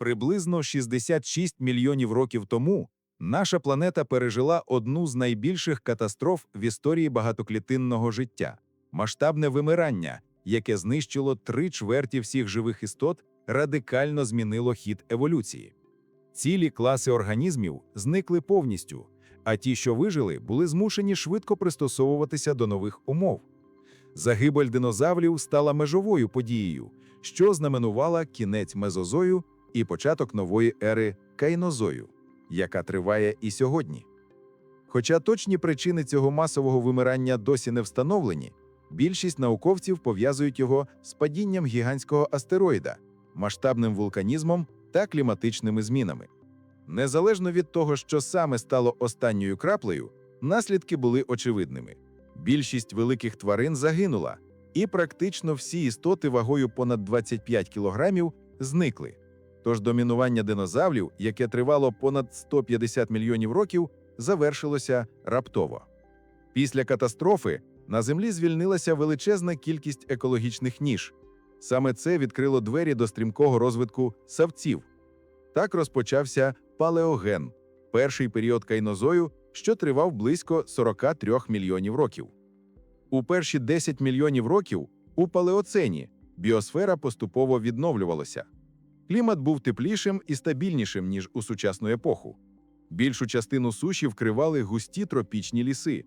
Приблизно 66 мільйонів років тому наша планета пережила одну з найбільших катастроф в історії багатоклітинного життя масштабне вимирання, яке знищило три чверті всіх живих істот, радикально змінило хід еволюції. Цілі класи організмів зникли повністю, а ті, що вижили, були змушені швидко пристосовуватися до нових умов. Загибель динозаврів стала межовою подією, що знаменувала кінець мезозою і початок нової ери кайнозою, яка триває і сьогодні. Хоча точні причини цього масового вимирання досі не встановлені, більшість науковців пов'язують його з падінням гігантського астероїда, масштабним вулканізмом та кліматичними змінами. Незалежно від того, що саме стало останньою краплею, наслідки були очевидними. Більшість великих тварин загинула, і практично всі істоти вагою понад 25 кілограмів зникли. Тож домінування динозаврів, яке тривало понад 150 мільйонів років, завершилося раптово. Після катастрофи на Землі звільнилася величезна кількість екологічних ніж. Саме це відкрило двері до стрімкого розвитку савців. Так розпочався палеоген, перший період кайнозою, що тривав близько 43 мільйонів років. У перші 10 мільйонів років у палеоцені біосфера поступово відновлювалася. Клімат був теплішим і стабільнішим, ніж у сучасну епоху. Більшу частину суші вкривали густі тропічні ліси.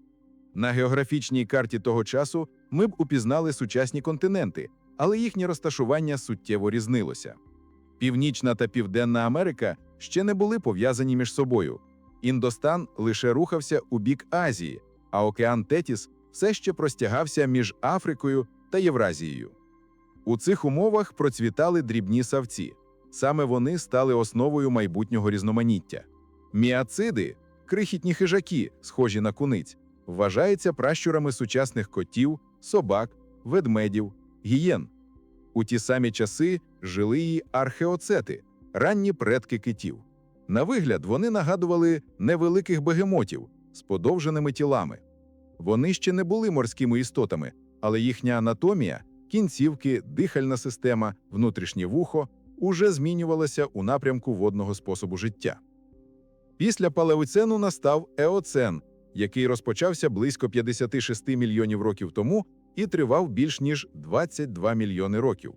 На географічній карті того часу ми б упізнали сучасні континенти, але їхнє розташування суттєво різнилося. Північна та Південна Америка ще не були пов'язані між собою. Індостан лише рухався у бік Азії, а океан Тетіс все ще простягався між Африкою та Євразією. У цих умовах процвітали дрібні савці. Саме вони стали основою майбутнього різноманіття. Міациди крихітні хижаки, схожі на куниць, вважаються пращурами сучасних котів, собак, ведмедів, гієн. У ті самі часи жили й археоцети, ранні предки китів. На вигляд вони нагадували невеликих бегемотів з подовженими тілами. Вони ще не були морськими істотами, але їхня анатомія, кінцівки, дихальна система, внутрішнє вухо уже змінювалася у напрямку водного способу життя. Після палеоцену настав еоцен, який розпочався близько 56 мільйонів років тому і тривав більш ніж 22 мільйони років.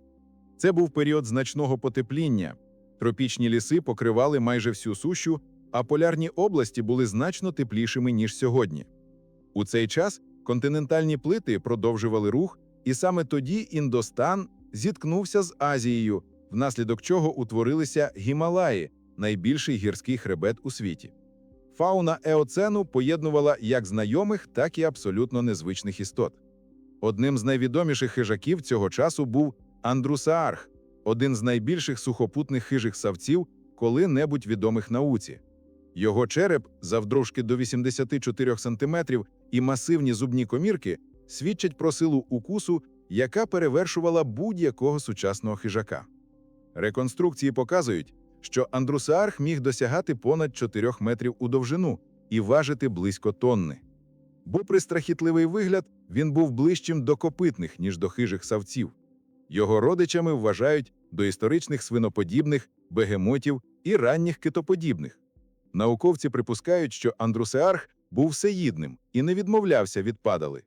Це був період значного потепління. Тропічні ліси покривали майже всю сушу, а полярні області були значно теплішими, ніж сьогодні. У цей час континентальні плити продовжували рух, і саме тоді Індостан зіткнувся з Азією, внаслідок чого утворилися Гімалаї, найбільший гірський хребет у світі. Фауна еоцену поєднувала як знайомих, так і абсолютно незвичних істот. Одним з найвідоміших хижаків цього часу був Андрусаарх, один з найбільших сухопутних хижих савців, коли-небудь відомих науці. Його череп, завдовжки до 84 см і масивні зубні комірки свідчать про силу укусу, яка перевершувала будь-якого сучасного хижака. Реконструкції показують, що андрусаарх міг досягати понад 4 метрів у довжину і важити близько тонни. Попри страхітливий вигляд, він був ближчим до копитних, ніж до хижих савців. Його родичами вважають доісторичних свиноподібних, бегемотів і ранніх китоподібних. Науковці припускають, що андрусеарх був всеїдним і не відмовлявся від падали.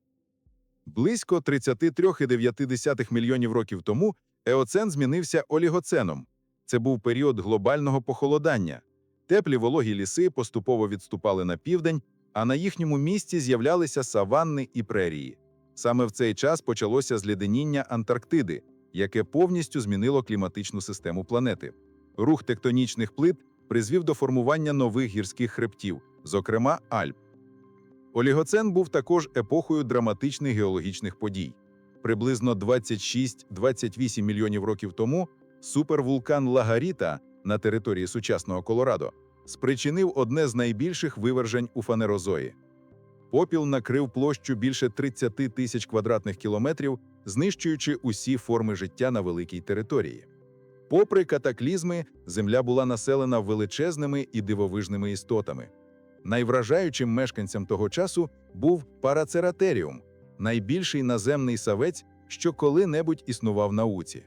Близько 33,9 мільйонів років тому еоцен змінився олігоценом. Це був період глобального похолодання. Теплі вологі ліси поступово відступали на південь, а на їхньому місці з'являлися саванни і прерії. Саме в цей час почалося зліденіння Антарктиди, яке повністю змінило кліматичну систему планети. Рух тектонічних плит призвів до формування нових гірських хребтів, зокрема Альп. Олігоцен був також епохою драматичних геологічних подій. Приблизно 26-28 мільйонів років тому супервулкан Лагаріта на території сучасного Колорадо спричинив одне з найбільших вивержень у фанерозої. Попіл накрив площу більше 30 тисяч квадратних кілометрів, знищуючи усі форми життя на великій території. Попри катаклізми, земля була населена величезними і дивовижними істотами. Найвражаючим мешканцем того часу був парацератеріум, найбільший наземний савець, що коли-небудь існував науці.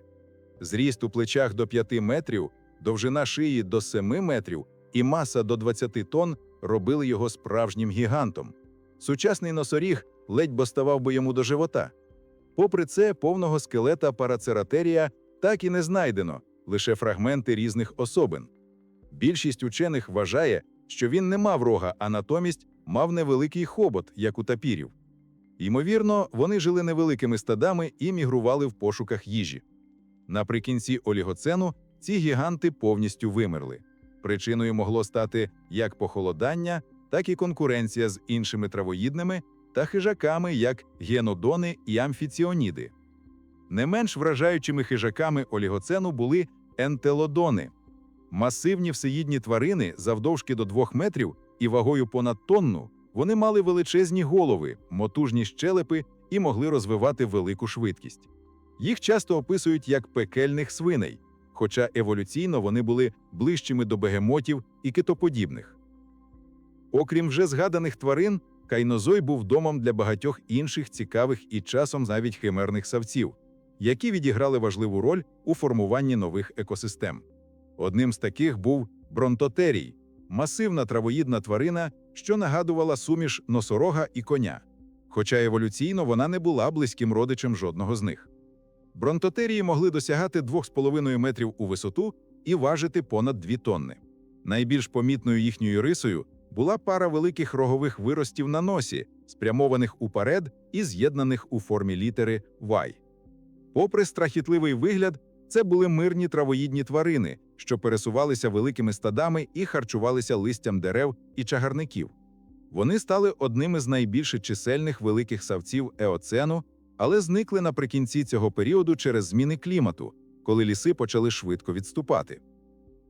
Зріст у плечах до 5 метрів Довжина шиї до 7 метрів і маса до 20 тонн робили його справжнім гігантом. Сучасний носоріг ледь бо ставав би йому до живота. Попри це, повного скелета парацератерія так і не знайдено, лише фрагменти різних особин. Більшість учених вважає, що він не мав рога, а натомість мав невеликий хобот, як у тапірів. Ймовірно, вони жили невеликими стадами і мігрували в пошуках їжі. Наприкінці олігоцену ці гіганти повністю вимерли. Причиною могло стати як похолодання, так і конкуренція з іншими травоїдними та хижаками, як генодони і амфіціоніди. Не менш вражаючими хижаками олігоцену були ентелодони масивні всеїдні тварини завдовжки до 2 метрів і вагою понад тонну. Вони мали величезні голови, мотужні щелепи і могли розвивати велику швидкість. Їх часто описують як пекельних свиней, хоча еволюційно вони були ближчими до бегемотів і китоподібних. Окрім вже згаданих тварин, кайнозой був домом для багатьох інших цікавих і часом навіть химерних савців, які відіграли важливу роль у формуванні нових екосистем. Одним з таких був бронтотерій масивна травоїдна тварина, що нагадувала суміш носорога і коня. Хоча еволюційно вона не була близьким родичем жодного з них. Бронтотерії могли досягати 2,5 метрів у висоту і важити понад 2 тонни. Найбільш помітною їхньою рисою була пара великих рогових виростів на носі, спрямованих уперед і з'єднаних у формі літери Y. Попри страхітливий вигляд, це були мирні травоїдні тварини, що пересувалися великими стадами і харчувалися листям дерев і чагарників. Вони стали одними з найбільш чисельних великих савців еоцену, але зникли наприкінці цього періоду через зміни клімату, коли ліси почали швидко відступати.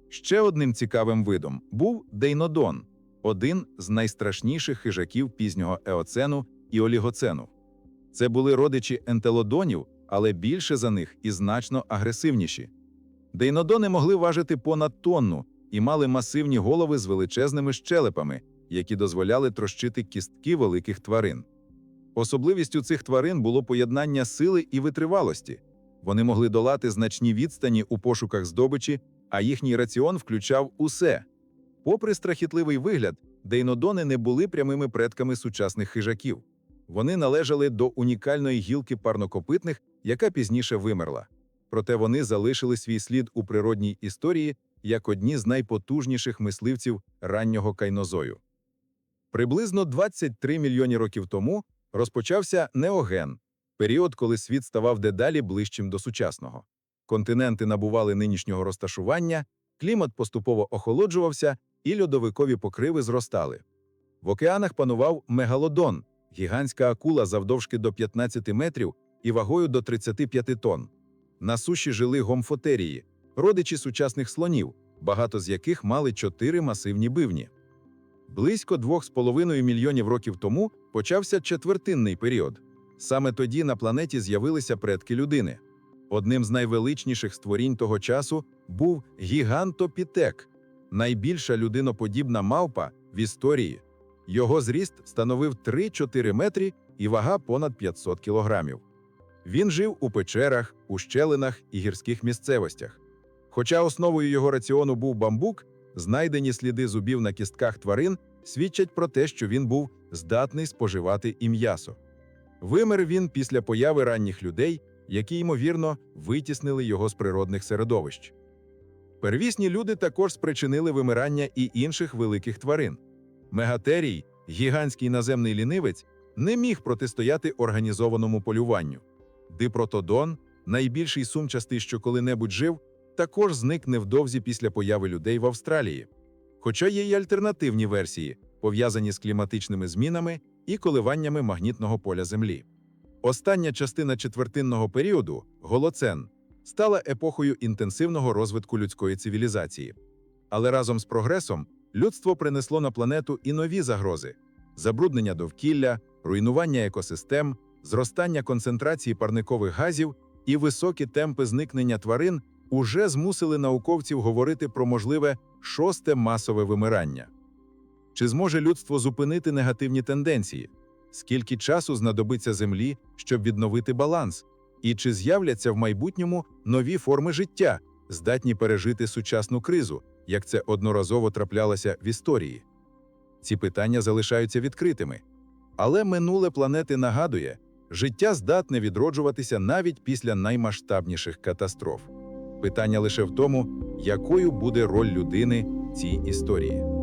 Ще одним цікавим видом був дейнодон, один з найстрашніших хижаків пізнього еоцену і олігоцену. Це були родичі ентелодонів, але більше за них і значно агресивніші. Дейнодони могли важити понад тонну і мали масивні голови з величезними щелепами, які дозволяли трощити кістки великих тварин. Особливістю цих тварин було поєднання сили і витривалості. Вони могли долати значні відстані у пошуках здобичі, а їхній раціон включав усе. Попри страхітливий вигляд, дейнодони не були прямими предками сучасних хижаків. Вони належали до унікальної гілки парнокопитних, яка пізніше вимерла. Проте вони залишили свій слід у природній історії як одні з найпотужніших мисливців раннього кайнозою. Приблизно 23 мільйони років тому розпочався неоген період, коли світ ставав дедалі ближчим до сучасного. Континенти набували нинішнього розташування, клімат поступово охолоджувався, і льодовикові покриви зростали. В океанах панував мегалодон, гігантська акула завдовжки до 15 метрів і вагою до 35 тонн. На суші жили гомфотерії, родичі сучасних слонів, багато з яких мали чотири масивні бивні. Близько 2,5 мільйонів років тому почався четвертинний період. Саме тоді на планеті з'явилися предки людини. Одним з найвеличніших створінь того часу був гігантопітек, найбільша людиноподібна мавпа в історії. Його зріст становив 3-4 метри і вага понад 500 кілограмів. Він жив у печерах, ущелинах і гірських місцевостях. Хоча основою його раціону був бамбук, знайдені сліди зубів на кістках тварин свідчать про те, що він був здатний споживати і м'ясо. Вимер він після появи ранніх людей, які, ймовірно, витіснили його з природних середовищ. Первісні люди також спричинили вимирання і інших великих тварин. Мегатерій, гігантський наземний лінивець, не міг протистояти організованому полюванню. Дипротодон, найбільший сумчастий, що коли-небудь жив, також зник невдовзі після появи людей в Австралії. Хоча є й альтернативні версії, пов'язані з кліматичними змінами і коливаннями магнітного поля Землі. Остання частина четвертинного періоду голоцен стала епохою інтенсивного розвитку людської цивілізації. Але разом з прогресом людство принесло на планету і нові загрози: забруднення довкілля, руйнування екосистем, зростання концентрації парникових газів і високі темпи зникнення тварин уже змусили науковців говорити про можливе шосте масове вимирання. Чи зможе людство зупинити негативні тенденції? Скільки часу знадобиться Землі, щоб відновити баланс? І чи з'являться в майбутньому нові форми життя, здатні пережити сучасну кризу, як це одноразово траплялося в історії? Ці питання залишаються відкритими. Але минуле планети нагадує, життя здатне відроджуватися навіть після наймасштабніших катастроф. Питання лише в тому, якою буде роль людини в цій історії.